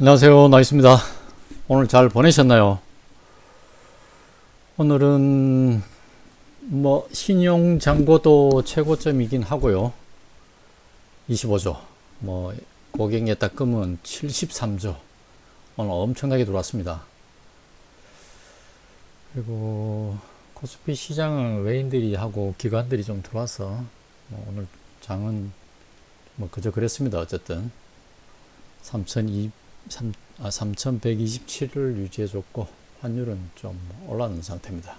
안녕하세요. 나이스입니다. 오늘 잘 보내셨나요? 오늘은 뭐 신용 잔고도 최고점이긴 하고요. 25조. 뭐딱 끄면 73조. 오늘 엄청나게 들어왔습니다. 그리고 코스피 시장은 외인들이 하고 기관들이 좀 들어와서 뭐 오늘 장은 뭐 그저 그랬습니다. 어쨌든 3,200 3, 아, 3,127을 유지해줬고 환율은 좀 올라가는 상태입니다.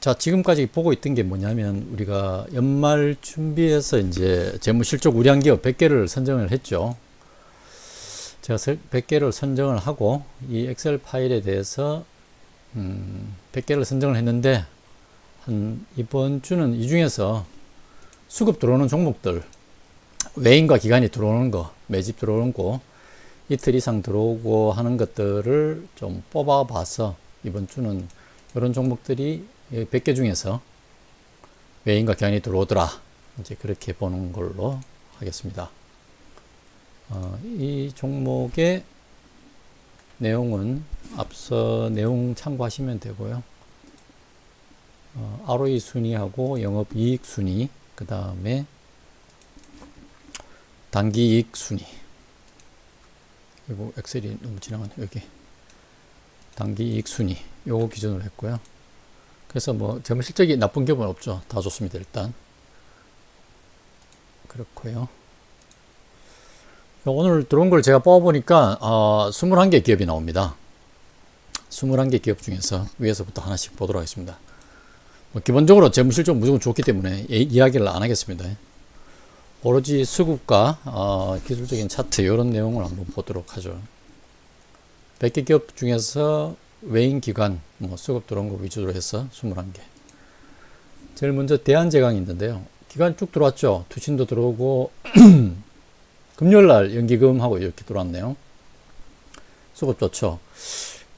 자, 지금까지 보고 있던 게 뭐냐면 우리가 연말 준비해서 이제 재무실적 우량 기업 100개를 선정을 했죠. 제가 100개를 선정을 하고 이 엑셀 파일에 대해서 음, 100개를 선정을 했는데 한 이번 주는 이 중에서 수급 들어오는 종목들 외인과 기관이 들어오는 거, 매집 들어오는 거, 이틀 이상 들어오고 하는 것들을 좀 뽑아 봐서 이번 주는 이런 종목들이 100개 중에서 외인과 기관이 들어오더라. 이제 그렇게 보는 걸로 하겠습니다. 어, 이 종목의 내용은 앞서 내용 참고하시면 되고요. 어, ROE 순위하고 영업이익 순위, 그 다음에 단기이익 순위. 그리고 엑셀이 너무 지나가네 여기. 단기이익 순위. 요거 기준으로 했고요. 그래서 뭐 재무 실적이 나쁜 기업은 없죠. 다 좋습니다 일단. 그렇고요. 오늘 들어온 걸 제가 뽑아보니까 어, 21개 기업이 나옵니다. 21개 기업 중에서 위에서부터 하나씩 보도록 하겠습니다. 뭐 기본적으로 재무 실적 무조건 좋기 때문에 이야기를 안 하겠습니다 오로지 수급과 어, 기술적인 차트 이런 내용을 한번 보도록 하죠. 100개 기업 중에서 외인 기관 뭐 수급 들어온 거 위주로 해서 21개. 제일 먼저 대한제강이 있는데요. 기관 쭉 들어왔죠. 투신도 들어오고 금요일 날 연기금하고 이렇게 들어왔네요. 수급 좋죠.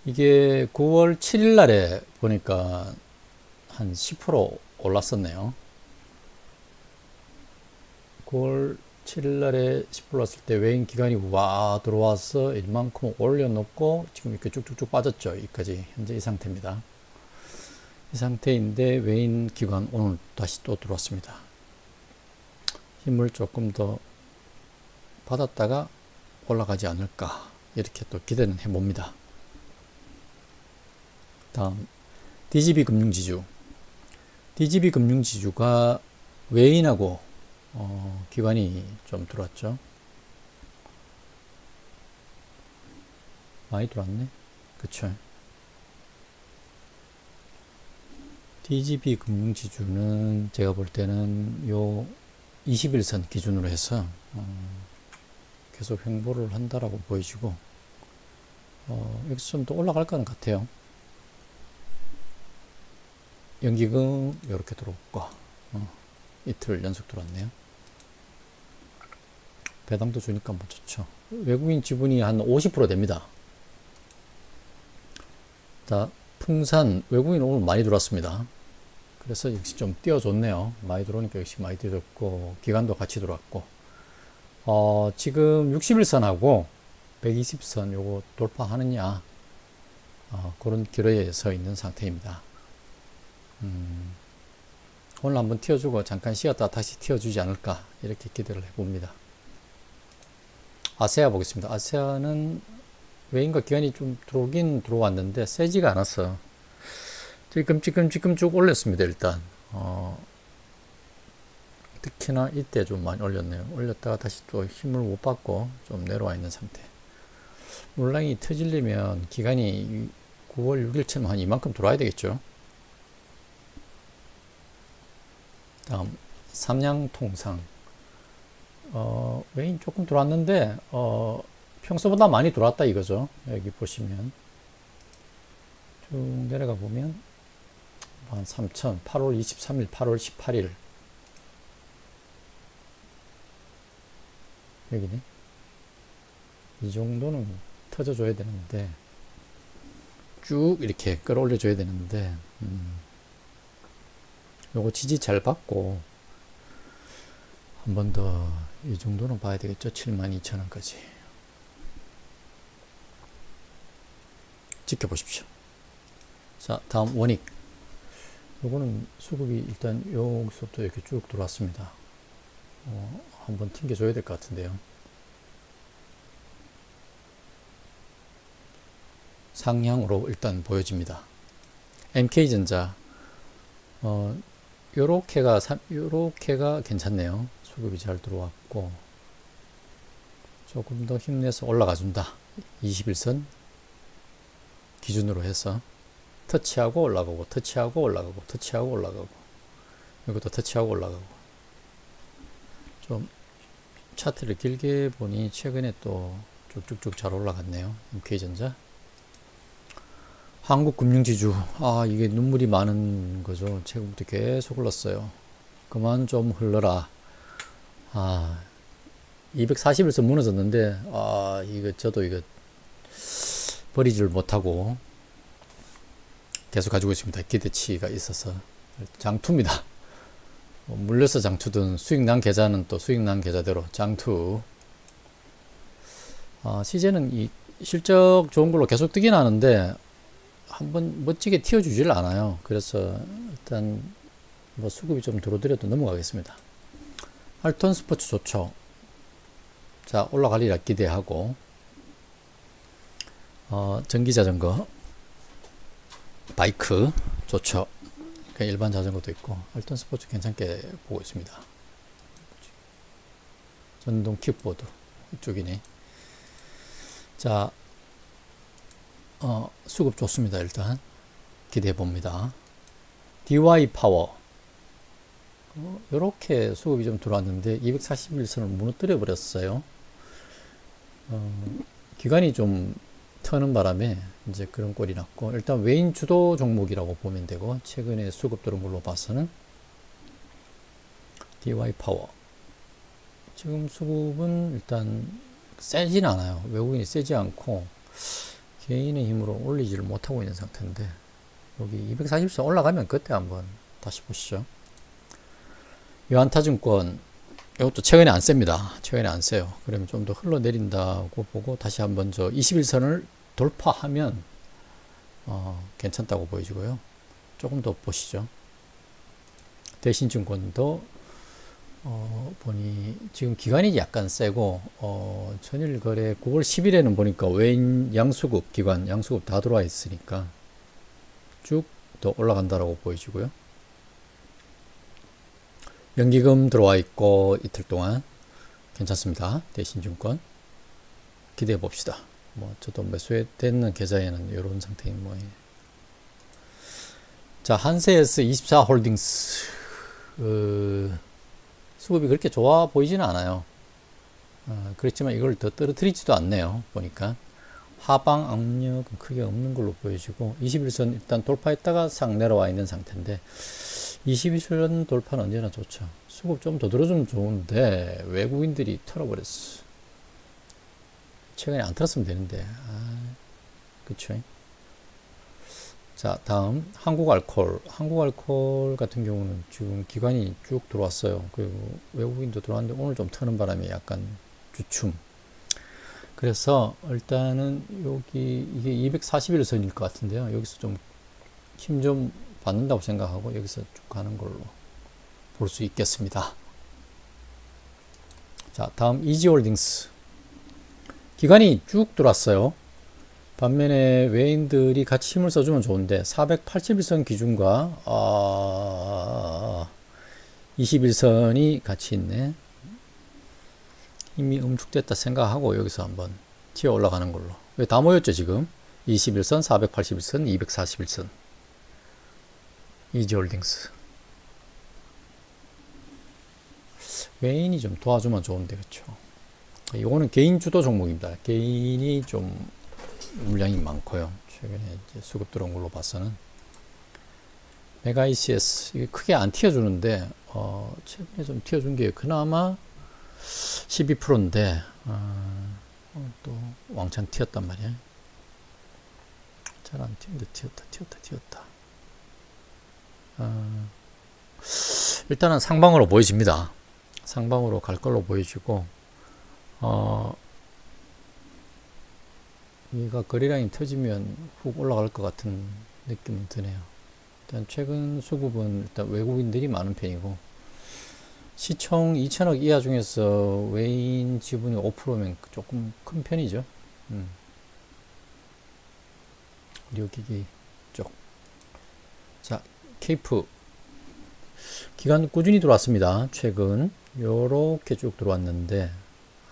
이게 9월 7일 날에 보니까 한 10% 올랐었네요. 9월 7일 날에 10% 올랐을 때 외인 기간이 와 들어와서 이만큼 올려놓고 지금 이렇게 쭉쭉쭉 빠졌죠. 여기까지 현재 이 상태입니다. 이 상태인데 외인 기관 오늘 다시 또 들어왔습니다. 힘을 조금 더 받았다가 올라가지 않을까 이렇게 또 기대는 해봅니다. 다음 DGB 금융지주 DGB 금융지주가 외인하고 어, 기관이 좀 들어왔죠. 많이 들어왔네. 그쵸. DGB 금융지주는 제가 볼 때는 요 21선 기준으로 해서 어, 계속 횡보를 한다라고 보이시고 어, 여기서 올라갈 거는 같아요. 연기금 이렇게 들어올고 어, 이틀 연속 들어왔네요. 배당도 주니까 뭐 좋죠. 외국인 지분이 한 50% 됩니다. 자, 풍산 외국인 오늘 많이 들어왔습니다. 그래서 역시 좀 띄워줬네요. 많이 들어오니까 역시 많이 띄워줬고 기간도 같이 들어왔고 어, 지금 61선하고 120선 요거 돌파하느냐 어, 그런 길에 서 있는 상태입니다. 음, 오늘 한번 띄워주고 잠깐 쉬었다 다시 띄워주지 않을까 이렇게 기대를 해봅니다. 아세아 보겠습니다. 아세아는 외인과 기관이 좀 들어오긴 들어왔는데 세지가 않았어. 찔끔찔끔찔끔 쭉 올렸습니다. 일단 어, 특히나 이때 좀 많이 올렸네요. 올렸다가 다시 또 힘을 못 받고 좀 내려와 있는 상태. 물량이 터질려면 기간이 9월 6일쯤 한 이만큼 들어와야 되겠죠. 다음 삼양통상. 어, 외인 조금 들어왔는데 어, 평소보다 많이 들어왔다 이거죠. 여기 보시면. 쭉 내려가 보면 한 3천 8월 23일 8월 18일. 여기네. 이 정도는 터져줘야 되는데 쭉 이렇게 끌어올려 줘야 되는데 음, 요거 지지 잘 받고 한 번 더 이 정도는 봐야 되겠죠. 72,000원까지. 지켜보십시오. 자, 다음 원익. 요거는 수급이 일단 여기서부터 이렇게 쭉 들어왔습니다. 어, 한번 튕겨줘야 될 것 같은데요. 상향으로 일단 보여집니다. MK전자 어 요렇게가 삼- 요렇게가 괜찮네요. 수급이 잘 들어왔고 조금 더 힘내서 올라가 준다. 21선 기준으로 해서 터치하고 올라가고 터치하고 올라가고 터치하고 올라가고 이것도 터치하고 올라가고 좀 차트를 길게 보니 최근에 또 쭉쭉쭉 잘 올라갔네요. MK전자 한국 금융지주. 아 이게 눈물이 많은 거죠. 최근부터 계속 흘렀어요. 그만 좀 흘러라. 아 241선 무너졌는데 아 이거 저도 이거 버리지를 못하고 계속 가지고 있습니다. 기대치가 있어서. 장투입니다. 뭐 물려서 장투든 수익 난 계좌는 또 수익 난 계좌대로 장투. 아 시제는 이 실적 좋은 걸로 계속 뜨긴 하는데 한번 멋지게 튀어주질 않아요. 그래서 일단 뭐 수급이 좀 들어드려도 넘어가겠습니다. 알톤 스포츠 좋죠. 자 올라가리라 기대하고 어, 전기 자전거 바이크 좋죠. 그냥 일반 자전거도 있고 알톤 스포츠 괜찮게 보고 있습니다. 전동 킥보드 이쪽이네. 자 어, 수급 좋습니다. 일단 기대해 봅니다. DY 파워 어, 이렇게 수급이 좀 들어왔는데 241선을 무너뜨려 버렸어요. 어, 기간이 좀 터는 바람에 이제 그런 꼴이 났고 일단 외인 주도 종목이라고 보면 되고 최근에 수급 들어온 걸로 봐서는 DY 파워 지금 수급은 일단 세진 않아요. 외국인이 세지 않고 개인의 힘으로 올리지를 못하고 있는 상태인데 여기 240선 올라가면 그때 한번 다시 보시죠. 요한타증권 이것도 최근에 안 셉니다. 최근에 안 세요. 그러면 좀 더 흘러내린다고 보고 다시 한번 저 21선을 돌파하면 어, 괜찮다고 보여지고요. 조금 더 보시죠. 대신증권도 어, 보니 지금 기간이 약간 세고 어, 전일 거래 9월 10일에는 보니까 외인 양수급 기관 양수급 다 들어와 있으니까 쭉 더 올라간다라고 보여지고요. 연기금 들어와 있고 이틀 동안 괜찮습니다. 대신증권 기대해 봅시다. 뭐 저도 매수했는 계좌에는 이런 상태인 모양이에요. 자 한세에스 24 홀딩스 어, 수급이 그렇게 좋아 보이지는 않아요. 어, 그렇지만 이걸 더 떨어뜨리지도 않네요. 보니까 하방 압력은 크게 없는 걸로 보여지고 21선 일단 돌파했다가 싹 내려와 있는 상태인데 22선 돌파는 언제나 좋죠. 수급 좀 더 들어주면 좋은데 외국인들이 털어버렸어. 최근에 안 털었으면 되는데 아, 그쵸? 자, 다음 한국 알콜. 한국 알콜 같은 경우는 지금 기관이 쭉 들어왔어요. 그리고 외국인도 들어왔는데 오늘 좀 트는 바람에 약간 주춤. 그래서 일단은 여기 이게 241 선일 것 같은데요. 여기서 좀 힘좀 받는다고 생각하고 여기서 쭉 가는 걸로 볼 수 있겠습니다. 자, 다음 이지홀딩스. 기관이 쭉 들어왔어요. 반면에 외인들이 같이 힘을 써주면 좋은데 481선 기준과 아, 21선이 같이 있네. 힘이 음축됐다 생각하고 여기서 한번 튀어 올라가는 걸로. 왜 다 모였죠 지금? 21선, 481선, 241선. 이지홀딩스. 외인이 좀 도와주면 좋은데 그렇죠. 이거는 개인 주도 종목입니다. 개인이 좀 물량이 많고요. 최근에 수급 들어온 걸로 봐서는 메가 ECS 이게 크게 안 튀어주는데 어, 최근에 좀 튀어준 게 그나마 12%인데 어, 또 왕창 튀었단 말이야. 잘 안 튀는데 튀었다 튀었다 튀었다. 어, 일단은 상방으로 보여집니다. 상방으로 갈 걸로 보여지고 어 이가 거리라인 터지면 훅 올라갈 것 같은 느낌은 드네요. 일단 최근 수급은 일단 외국인들이 많은 편이고 시총 2천억 이하 중에서 외인 지분이 5%면 조금 큰 편이죠. 음. 의료기기 쪽. 자, 케이프 기간 꾸준히 들어왔습니다. 최근 요렇게 쭉 들어왔는데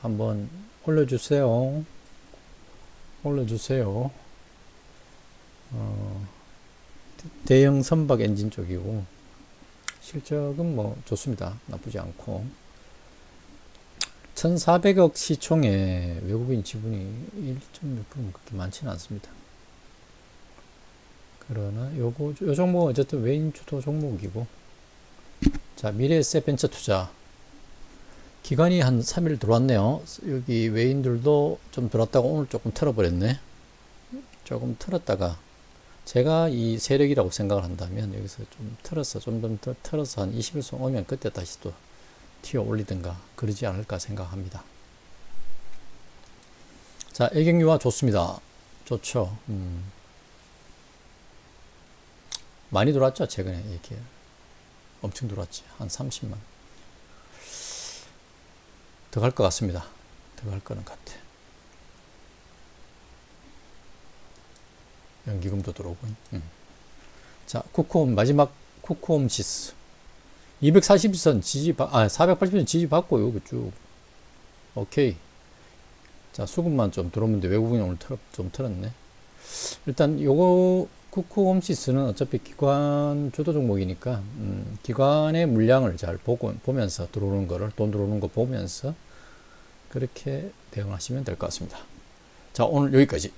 한번 올려주세요. 올려주세요. 어, 대형 선박 엔진 쪽이고 실적은 뭐 좋습니다. 나쁘지 않고 1,400억 시총에 외국인 지분이 1.6% 그렇게 많지는 않습니다. 그러나 요거 요 종목은 어쨌든 외인 주도 종목이고 자 미래에셋 벤처 투자 기간이 한 3일 들어왔네요. 여기 외인들도 좀 들어왔다가 오늘 조금 털어버렸네. 조금 털었다가 제가 이 세력이라고 생각을 한다면 여기서 좀 털어서 좀더 털어서 한 20일선 오면 그때 다시 또 튀어 올리든가 그러지 않을까 생각합니다. 자, 애경유화 좋습니다. 좋죠. 음. 많이 들어왔죠, 최근에 이렇게 엄청 들어왔지. 한 30만. 더 갈 것 같습니다. 더 갈 거는 같아. 연기금도 들어오고. 음. 자, 쿠크홈 마지막 쿠크홈 지수. 240선 지지 받, 아, 480선 지지 받고 요거 쭉. 오케이. 자, 수급만 좀 들어오면 돼. 외국인이 오늘 털, 좀 털었네. 일단 요거 쿠크홈 지수는 어차피 기관 주도 종목이니까 음, 기관의 물량을 잘 보고 보면서 들어오는 거를 돈 들어오는 거 보면서 그렇게 대응하시면 될 것 같습니다. 자, 오늘 여기까지.